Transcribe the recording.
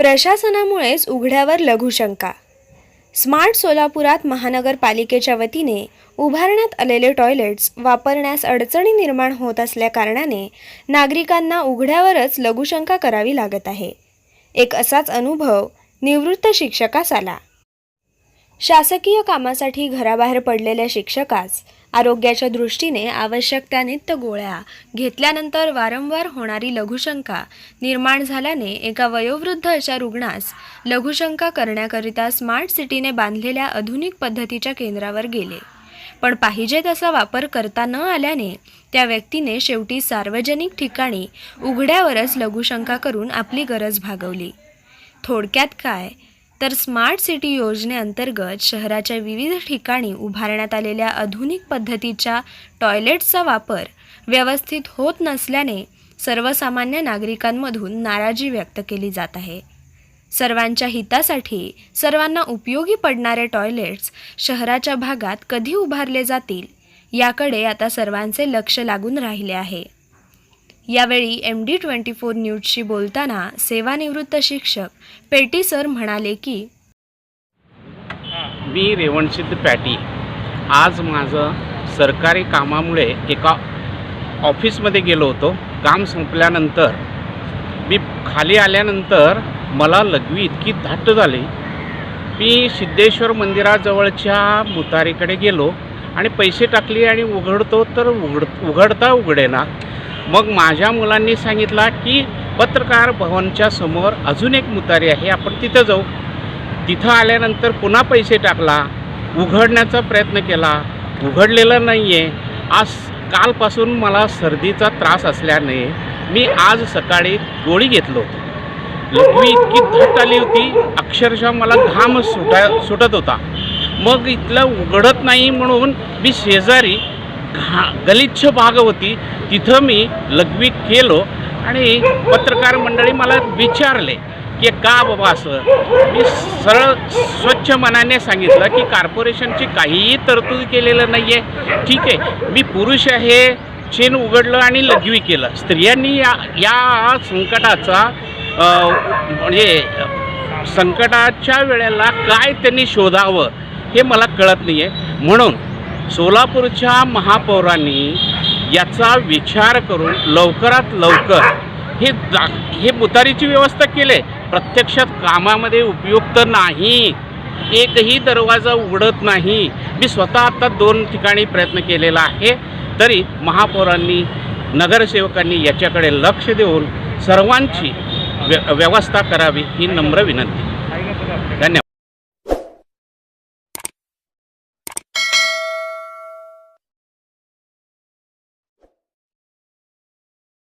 प्रशासनामुळेच उघड्यावर लघुशंका स्मार्ट सोलापुरात महानगरपालिकेच्या वतीने उभारण्यात आलेले टॉयलेट्स वापरण्यास अडचणी निर्माण होत असल्याकारणाने नागरिकांना उघड्यावरच लघुशंका करावी लागत आहे. एक असाच अनुभव निवृत्त शिक्षकास आला. शासकीय कामासाठी घराबाहेर पडलेल्या शिक्षकास आरोग्याच्या दृष्टीने आवश्यक त्या नित्य गोळ्या घेतल्यानंतर वारंवार होणारी लघुशंका निर्माण झाल्याने एका वयोवृद्ध अशा रुग्णास लघुशंका करण्याकरिता स्मार्ट सिटीने बांधलेल्या आधुनिक पद्धतीच्या केंद्रावर गेले. पण पाहिजे तसा वापर करता न आल्याने त्या व्यक्तीने शेवटी सार्वजनिक ठिकाणी उघड्यावरच लघुशंका करून आपली गरज भागवली. थोडक्यात काय? तर स्मार्ट सिटी योजनेअंतर्गत शहराच्या विविध ठिकाणी उभारण्यात आलेल्या आधुनिक पद्धतीच्या टॉयलेट्सचा वापर व्यवस्थित होत नसल्याने सर्वसामान्य नागरिकांमधून नाराजी व्यक्त केली जात आहे. सर्वांच्या हितासाठी सर्वांना उपयोगी पडणारे टॉयलेट्स शहराच्या भागात कधी उभारले जातील याकडे आता सर्वांचे लक्ष लागून राहिले आहे. यावेळी एम डी ट्वेंटी फोर न्यूजशी बोलताना सेवानिवृत्त शिक्षक पेटी सर म्हणाले की मी रेवणसिद्ध पॅटी. आज माझं सरकारी कामामुळे एका ऑफिसमध्ये गेलो होतो. काम संपल्यानंतर मी खाली आल्यानंतर मला लघवी इतकी धाट झाली. मी सिद्धेश्वर मंदिराजवळच्या मुतारीकडे गेलो आणि पैसे टाकले आणि उघडतो तर उघड उघडता उघडेना. मग माझ्या मुलांनी सांगितला की पत्रकार भवनच्या समोर अजून एक मुतारी आहे आपण तिथं जाऊ. तिथं आल्यानंतर पुन्हा पैसे टाकला उघडण्याचा प्रयत्न केला. उघडलेलं नाही आहे आज कालपासून मला सर्दीचा त्रास असल्याने मी आज सकाळी गोळी घेतलो लघवी इतकी धट आली होती अक्षरशः मला घाम सुटा सुटत होता. मग इथलं उघडत नाही म्हणून मी शेजारी घा गलिच्छ भाग होती. तिथं मी लघवी केलो आणि पत्रकार मंडळी मला विचारले की का बाबा असं? मी सरळ स्वच्छ मनाने सांगितलं की कॉर्पोरेशनची काहीही तरतूद केलेलं नाही आहे ठीक आहे मी पुरुष आहे चेन उघडलं आणि लघवी केलं. स्त्रियांनी या या संकटाचा म्हणजे संकटाच्या वेळेला काय त्यांनी शोधावं हे मला कळत नाही आहे म्हणून सोलापूरच्या महापौरांनी याचा विचार करून लवकरात लवकर हे जा हे मुतारीची व्यवस्था केले. प्रत्यक्षात कामामध्ये उपयुक्त नाही. एकही दरवाजा उघडत नाही. मी स्वतः आता दोन ठिकाणी प्रयत्न केलेला आहे. तरी महापौरांनी नगरसेवकांनी याच्याकडे लक्ष देऊन सर्वांची व्य व्यवस्था करावी ही नम्र विनंती.